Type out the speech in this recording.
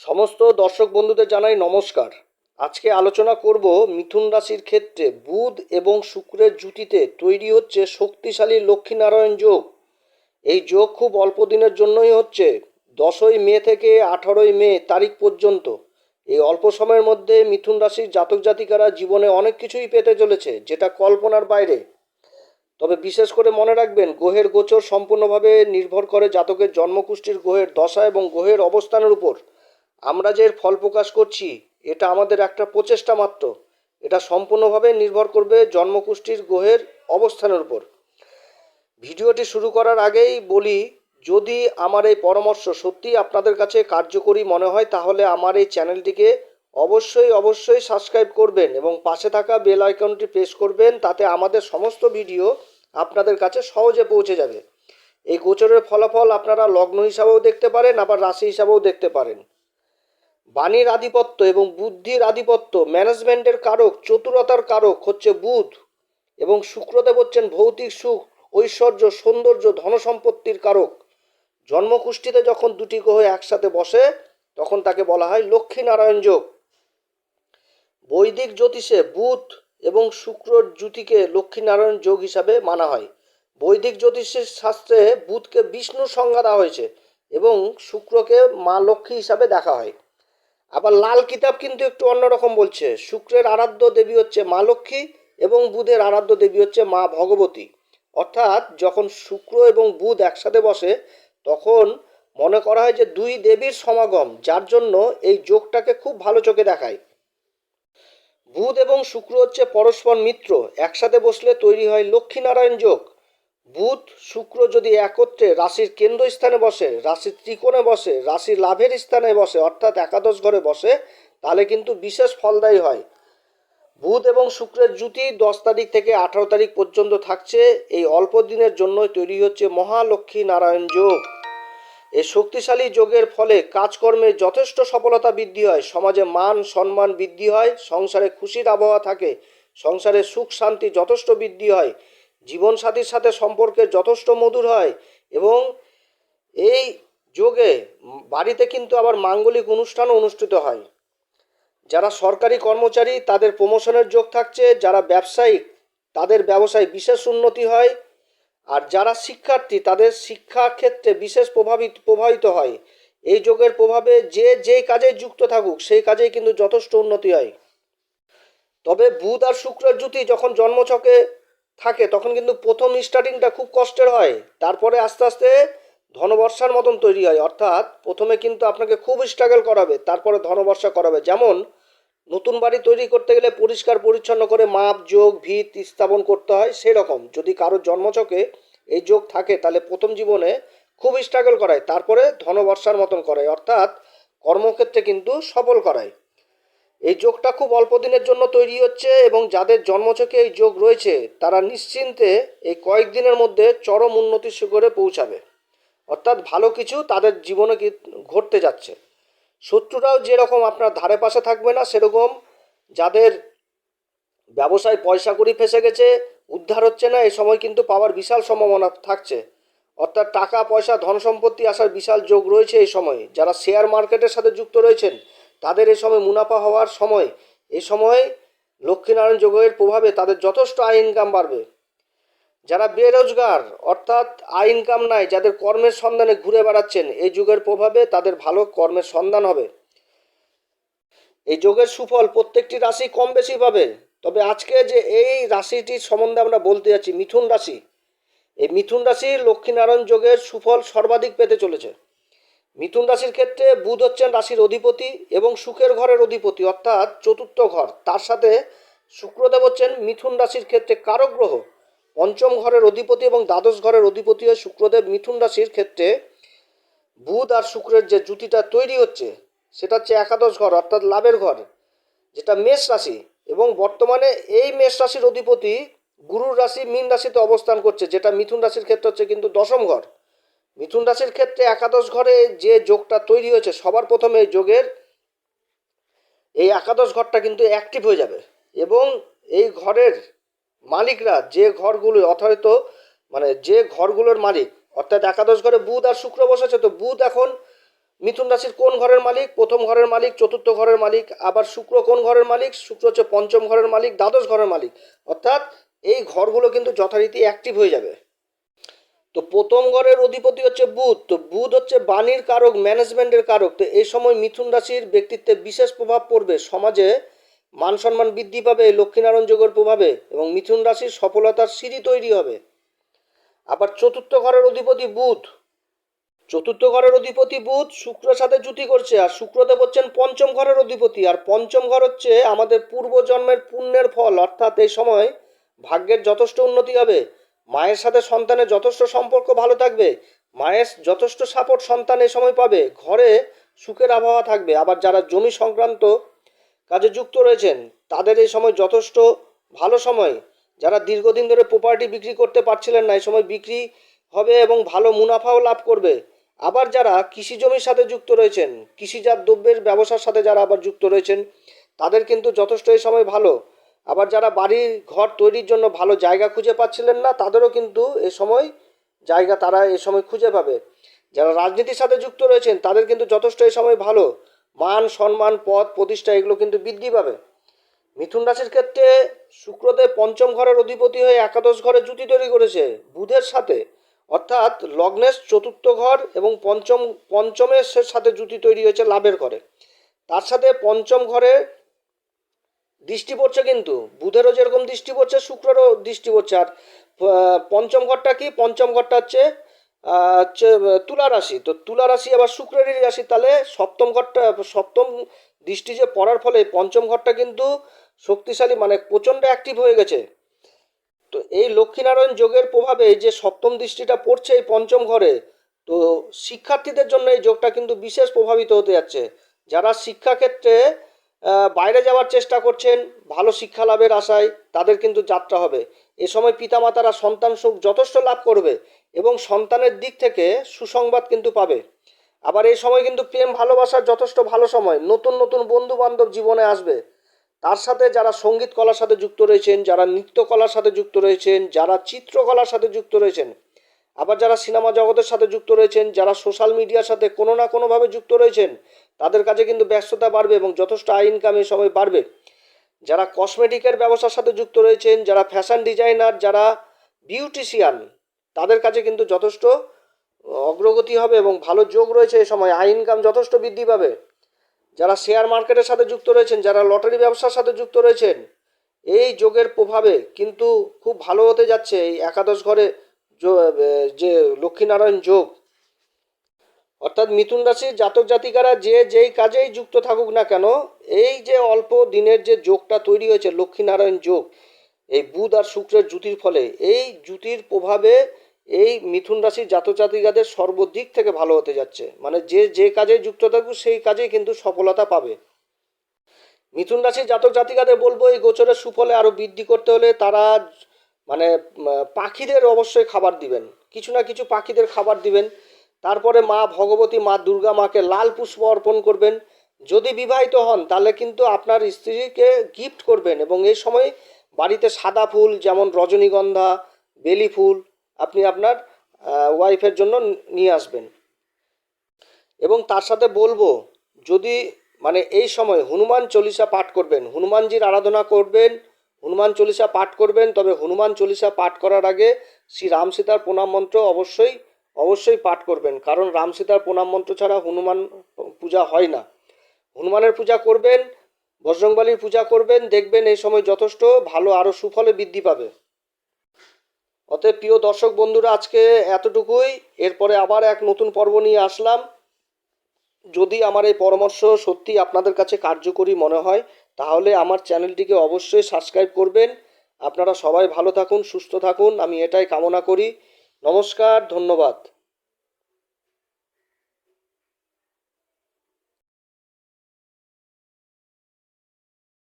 সমস্ত দর্শক বন্ধুদের জানাই নমস্কার। আজকে আলোচনা করব মিথুন রাশির ক্ষেত্রে বুধ এবং শুক্রের জুটিতে তৈরি হচ্ছে শক্তিশালী লক্ষ্মীনারায়ণ যোগ। এই যোগ খুব অল্প দিনের জন্যই হচ্ছে, দশই মে থেকে আঠারোই মে তারিখ পর্যন্ত। এই অল্প সময়ের মধ্যে মিথুন রাশির জাতক জাতিকারা জীবনে অনেক কিছুই পেতে চলেছে, যেটা কল্পনার বাইরে। তবে বিশেষ করে মনে রাখবেন, গ্রহের গোচর সম্পূর্ণভাবে নির্ভর করে জাতকের জন্মকুষ্ঠির গ্রহের দশা এবং গ্রহের অবস্থানের উপর। আমরা যে এর ফল প্রকাশ করছি, এটা আমাদের একটা প্রচেষ্টা মাত্র। এটা সম্পূর্ণভাবে নির্ভর করবে জন্মকুষ্ঠির গ্রহের অবস্থানের উপর। ভিডিওটি শুরু করার আগেই বলি, যদি আমার এই পরামর্শ সত্যি আপনাদের কাছে কার্যকরী মনে হয়, তাহলে আমার এই চ্যানেলটিকে অবশ্যই অবশ্যই সাবস্ক্রাইব করবেন এবং পাশে থাকা বেল আইকনটি প্রেস করবেন, তাতে আমাদের সমস্ত ভিডিও আপনাদের কাছে সহজে পৌঁছে যাবে। এই গোচরের ফলাফল আপনারা লগ্ন হিসাবেও দেখতে পারেন, আবার রাশি হিসাবেও দেখতে পারেন। বাণীর আধিপত্য এবং বুদ্ধির আধিপত্য, ম্যানেজমেন্টের কারক, চতুরতার কারক হচ্ছে বুধ এবং শুক্রদেব হচ্ছেন ভৌতিক সুখ, ঐশ্বর্য, সৌন্দর্য, ধনসম্পত্তির কারক। জন্মকুষ্ঠিতে যখন দুটি গ্রহ একসাথে বসে, তখন তাকে বলা হয় লক্ষ্মীনারায়ণ যোগ। বৈদিক জ্যোতিষে বুধ এবং শুক্রর জুতিকে লক্ষ্মীনারায়ণ যোগ হিসাবে মানা হয়। বৈদিক জ্যোতিষের শাস্ত্রে বুধকে বিষ্ণু সংজ্ঞা দেওয়া হয়েছে এবং শুক্রকে মা লক্ষ্মী হিসাবে দেখা হয়। আবার লাল কিতাব কিন্তু একটু অন্যরকম বলছে। শুক্রের আরাধ্য দেবী হচ্ছে মা লক্ষ্মী এবং বুধের আরাধ্য দেবী হচ্ছে মা ভগবতী। অর্থাৎ যখন শুক্র এবং বুধ একসাথে বসে, তখন মনে করা হয় যে দুই দেবীর সমাগম, যার জন্য এই যোগটাকে খুব ভালো চোখে দেখায়। বুধ এবং শুক্র হচ্ছে পরস্পর মিত্র। একসাথে বসলে তৈরি হয় লক্ষ্মীনারায়ণ যোগ। বুধ, শুক্র যদি একত্রে রাশির কেন্দ্রস্থানে বসে, রাশির ত্রিকোণে বসে, রাশির লাভের স্থানে বসে, অর্থাৎ একাদশ ঘরে বসে, তাহলে কিন্তু বিশেষ ফলদায়ী হয়। বুধ এবং শুক্রের জুতি দশ তারিখ থেকে আঠারো তারিখ পর্যন্ত থাকছে। এই অল্প দিনের জন্যই তৈরি হচ্ছে মহালক্ষ্মী নারায়ণ যোগ। এই শক্তিশালী যোগের ফলে কাজকর্মে যথেষ্ট সফলতা বৃদ্ধি হয়, সমাজে মান সম্মান বৃদ্ধি হয়, সংসারে খুশির আবহাওয়া থাকে, সংসারে সুখ শান্তি যথেষ্ট বৃদ্ধি হয়। জীবনসাথীর সাথে সম্পর্কে যথেষ্ট মধুর হয় এবং এই যোগে বাড়িতে কিন্তু আবার মাঙ্গলিক অনুষ্ঠানও অনুষ্ঠিত হয়। যারা সরকারি কর্মচারী, তাদের প্রমোশনের যোগ থাকছে, যারা ব্যবসায়িক, তাদের ব্যবসায় বিশেষ উন্নতি হয়। আর যারা শিক্ষার্থী, তাদের শিক্ষা ক্ষেত্রে বিশেষ প্রভাবিত প্রভাবিত হয়। এই যোগের প্রভাবে যে যেই কাজে যুক্ত থাকুক, সেই কাজেই কিন্তু যথেষ্ট উন্নতি হয়। তবে বুধ আর শুক্রের জুতি যখন জন্মছকে থাকে, তখন কিন্তু প্রথম স্টার্টিংটা খুব কষ্টের হয়। তারপরে আস্তে আস্তে ধনবর্ষার মতন তৈরি হয়। অর্থাৎ প্রথমে কিন্তু আপনাকে খুব স্ট্রাগল করাবে, তারপরে ধনবর্ষা করাবে। যেমন নতুন বাড়ি তৈরি করতে গেলে পরিষ্কার পরিচ্ছন্ন করে মাপ, যোগ, ভিত স্থাপন করতে হয়, সেরকম। যদি কারোর জন্মচকে এই যোগ থাকে, তাহলে প্রথম জীবনে খুব স্ট্রাগল করায়, তারপরে ধনবর্ষার মতন করায়। অর্থাৎ কর্মক্ষেত্রে কিন্তু সফল করায়। এই যোগটা খুব অল্প দিনের জন্য তৈরি হচ্ছে এবং যাদের জন্মছকে এই যোগ রয়েছে, তারা নিশ্চিন্তে এই কয়েকদিনের মধ্যে চরম উন্নতির শিখরে পৌঁছাবে। অর্থাৎ ভালো কিছু তাদের জীবনে ঘটতে যাচ্ছে। শত্রুরাও যেরকম আপনার ধারে পাশে থাকবে না, সেরকম যাদের ব্যবসায় পয়সা করি ফেসে গেছে, উদ্ধার হচ্ছে না এই সময় কিন্তু পাওয়ার বিশাল সম্ভাবনা থাকছে। অর্থাৎ টাকা, পয়সা ধন সম্পত্তি আসার বিশাল যোগ রয়েছে এই সময়ে। যারা শেয়ার মার্কেটের সাথে যুক্ত রয়েছেন তাদের এ সময় মুনাফা হওয়ার সময়, এ সময় লক্ষ্মীনারায়ণ যোগের প্রভাবে তাদের যথেষ্ট আয় ইনকাম বাড়বে। যারা বেরোজগার, অর্থাৎ আয় ইনকাম নাই, যাদের কর্মের সন্ধানে ঘুরে বেড়াচ্ছেন এই যুগের প্রভাবে তাদের ভালো কর্মের সন্ধান হবে। এই যোগের সুফল প্রত্যেকটি রাশি কম বেশি পাবে। তবে আজকে যে এই রাশিটির সম্বন্ধে আমরা বলতে যাচ্ছি, মিথুন রাশি। এই মিথুন রাশি লক্ষ্মীনারায়ণ যোগের সুফল সর্বাধিক পেতে চলেছে। মিথুন রাশির ক্ষেত্রে বুধ হচ্ছেন রাশির অধিপতি এবং সুখের ঘরের অধিপতি, অর্থাৎ চতুর্থ ঘর। তার সাথে শুক্রদেব হচ্ছেন মিথুন রাশির ক্ষেত্রে কারক গ্রহ পঞ্চম ঘরের অধিপতি এবং দ্বাদশ ঘরের অধিপতি হয় শুক্রদেব মিথুন রাশির ক্ষেত্রে বুধ আর শুক্রের যে জুতিটা তৈরি হচ্ছে, সেটা হচ্ছে একাদশ ঘর, অর্থাৎ লাভের ঘর, যেটা মেষ রাশি। এবং বর্তমানে এই মেষ রাশির অধিপতি গুরুর রাশি, মীন রাশিতে অবস্থান করছে, যেটা মিথুন রাশির ক্ষেত্রে হচ্ছে কিন্তু দশম ঘর। মিথুন রাশির ক্ষেত্রে একাদশ ঘরে যে যোগটা তৈরি হয়েছে, সবার প্রথমে এই যোগের এই একাদশ ঘরটা কিন্তু অ্যাক্টিভ হয়ে যাবে এবং এই ঘরের মালিকরা যে ঘরগুলো অথরিত মানে যে ঘরগুলোর মালিক, অর্থাৎ একাদশ ঘরে বুধ আর শুক্র বসেছে, তো বুধ এখন মিথুন রাশির কোন ঘরের মালিক? প্রথম ঘরের মালিক, চতুর্থ ঘরের মালিক, আবার শুক্র কোন ঘরের মালিক? শুক্র হচ্ছে পঞ্চম ঘরের মালিক, দ্বাদশ ঘরের মালিক। অর্থাৎ এই ঘরগুলো কিন্তু যথারীতি অ্যাক্টিভ হয়ে যাবে। তো প্রথম ঘরের অধিপতি হচ্ছে বুধ, তো বুধ হচ্ছে বাণীর কারক ম্যানেজমেন্টের কারক। তো এই সময় মিথুন রাশির ব্যক্তিত্বে বিশেষ প্রভাব পড়বে। সমাজে মান সম্মান বৃদ্ধি পাবে, লক্ষ্মীনারায়ণ যোগের প্রভাবে এবং মিথুন রাশির সফলতার সিঁড়ি তৈরি হবে। আবার চতুর্থ ঘরের অধিপতি বুধ। চতুর্থ ঘরের অধিপতি বুধ শুক্রের সাথে জুতি করছে আর শুক্রদেব হচ্ছেন পঞ্চম ঘরের অধিপতি। আর পঞ্চম ঘর হচ্ছে আমাদের পূর্বজন্মের পুণ্যের ফল, অর্থাৎ এই সময় ভাগ্যের যথেষ্ট উন্নতি হবে। মায়ের সাথে সন্তানের যথেষ্ট সম্পর্ক ভালো থাকবে, মায়ের যথেষ্ট সাপোর্ট সন্তান এই সময় পাবে, ঘরে সুখের আবহাওয়া থাকবে। আবার যারা জমি সংক্রান্ত কাজে যুক্ত রয়েছেন, তাদের এই সময় যথেষ্ট ভালো সময়। যারা দীর্ঘদিন ধরে প্রপার্টি বিক্রি করতে পারছিলেন না, এই সময় বিক্রি হবে এবং ভালো মুনাফাও লাভ করবে। আবার যারা কৃষি জমির সাথে যুক্ত রয়েছেন, কৃষিজাত দ্রব্যের ব্যবসার সাথে যারা আবার যুক্ত রয়েছেন, তাদের কিন্তু যথেষ্ট এই সময় ভালো। আবার যারা বাড়ির ঘর তৈরির জন্য ভালো জায়গা খুঁজে পাচ্ছিলেন না, তাদেরও কিন্তু এ সময় জায়গা তারা এ সময় খুঁজে পাবে। যারা রাজনীতির সাথে যুক্ত রয়েছেন, তাদের কিন্তু যথেষ্ট এ সময় ভালো। মান, সম্মান, পদ, প্রতিষ্ঠা এগুলো কিন্তু বৃদ্ধি পাবে। মিথুন রাশির ক্ষেত্রে শুক্রদেব পঞ্চম ঘরের অধিপতি হয়ে একাদশ ঘরে জুতি তৈরি করেছে বুধের সাথে। অর্থাৎ লগ্নের চতুর্থ ঘর এবং পঞ্চম পঞ্চমের সাথে জুতি তৈরি হয়েছে লাভের ঘরে। তার সাথে পঞ্চম ঘরে দৃষ্টি পড়ছে কিন্তু। বুধেরও যেরকম দৃষ্টি পড়ছে, শুক্রেরও দৃষ্টি পড়ছে। আর পঞ্চম ঘরটা কি? পঞ্চম ঘরটা হচ্ছে হচ্ছে তুলা রাশি। তো তুলা রাশি, আবার শুক্রেরই রাশি। তাহলে সপ্তম ঘরটা, সপ্তম দৃষ্টি যে পড়ার ফলে পঞ্চম ঘরটা কিন্তু শক্তিশালী মানে প্রচণ্ড অ্যাক্টিভ হয়ে গেছে। তো এই লক্ষ্মীনারায়ণ যোগের প্রভাবে যে সপ্তম দৃষ্টিটা পড়ছে এই পঞ্চম ঘরে, তো শিক্ষার্থীদের জন্য এই যোগটা কিন্তু বিশেষ প্রভাবিত হতে যাচ্ছে। যারা শিক্ষাক্ষেত্রে বাইরে যাওয়ার চেষ্টা করছেন, ভালো শিক্ষা লাভের আশায় তাদের কিন্তু যাত্রা হবে। এ সময় পিতামাতারা সন্তান সুখ যথেষ্ট লাভ করবে এবং সন্তানের দিক থেকে সুসংবাদ কিন্তু পাবে। আবার এই সময় কিন্তু প্রেম, ভালোবাসার যথেষ্ট ভালো সময়, নতুন নতুন বন্ধু বান্ধব জীবনে আসবে। তার সাথে যারা সংগীত কলার সাথে যুক্ত রয়েছেন, যারা নৃত্যকলার সাথে যুক্ত রয়েছেন, যারা চিত্রকলার সাথে যুক্ত রয়েছেন আবার যারা সিনেমা জগতের সাথে যুক্ত রয়েছেন, যারা সোশ্যাল মিডিয়ার সাথে কোনো না কোনোভাবে যুক্ত রয়েছেন, তাদের কাছে কিন্তু ব্যস্ততা বাড়বে এবং যথেষ্ট আয় ইনকাম এই সময় বাড়বে। যারা কসমেটিকের ব্যবসার সাথে যুক্ত রয়েছেন, যারা ফ্যাশন ডিজাইনার যারা বিউটিশিয়ান তাদের কাছে কিন্তু যথেষ্ট অগ্রগতি হবে এবং ভালো যোগ রয়েছে এই সময়। আয় ইনকাম যথেষ্ট বৃদ্ধি পাবে। যারা শেয়ার মার্কেটের সাথে যুক্ত রয়েছেন, যারা লটারি ব্যবসার সাথে যুক্ত রয়েছেন, এই যোগের প্রভাবে কিন্তু খুব ভালো হতে যাচ্ছে এই একাদশ ঘরে যো- লক্ষ্মীনারায়ণ যোগ, অর্থাৎ মিথুন রাশির জাতক জাতিকারা যে যেই কাজেই যুক্ত থাকুক না কেন, এই যে অল্প দিনের যে যোগটা তৈরি হয়েছে, লক্ষ্মীনারায়ণ যোগ, এই বুধ আর শুক্রের জুতির ফলে, এই জুতির প্রভাবে এই মিথুন রাশির জাতক জাতিকাদের সর্বদিক থেকে ভালো হতে যাচ্ছে। মানে যে যে কাজে যুক্ত থাকুক, সেই কাজেই কিন্তু সফলতা পাবে। মিথুন রাশির জাতক জাতিকাদের বলব, এই গোচরের সুফলে আরও বৃদ্ধি করতে হলে তারা মানে পাখিদের অবশ্যই খাবার দিবেন। কিছু না কিছু পাখিদের খাবার দিবেন। তারপরে মা ভগবতী, মা দুর্গা মাকে লাল পুষ্প অর্পণ করবেন। যদি বিবাহিত হন, তাহলে কিন্তু আপনার স্ত্রীকে গিফট করবেন এবং এই সময় বাড়িতে সাদা ফুল, যেমন রজনীগন্ধা, বেলি ফুল আপনি আপনার ওয়াইফের জন্য নিয়ে আসবেন। এবং তার সাথে বলব, যদি মানে এই সময় হনুমান চল্লিশা পাঠ করবেন, হনুমানজির আরাধনা করবেন হনুমান চল্লিশা পাঠ করবেন, তবে হনুমান চল্লিশা পাঠ করার আগে শ্রী রাম সীতার প্রণাম মন্ত্র অবশ্যই অবশ্যই পাঠ করবেন, কারণ রাম সীতার প্রণাম মন্ত্র ছাড়া হনুমান পূজা হয় না। হনুমানের পূজা করবেন, বজরংবলীর পূজা করবেন, দেখবেন এই সময় যথেষ্ট ভালো আরও সুফলে বৃদ্ধি পাবে। অতএব প্রিয় দর্শক বন্ধুরা, আজকে এতটুকুই, এরপরে আবার এক নতুন পর্ব নিয়ে আসলাম। যদি আমার এই পরামর্শ সত্যি আপনাদের কাছে কার্যকরী মনে হয় তাহলে আমার চ্যানেলটিকে অবশ্যই সাবস্ক্রাইব করবেন। আপনারা সবাই ভালো থাকুন, সুস্থ থাকুন। আমি এটাই কামনা করি। নমস্কার, ধন্যবাদ।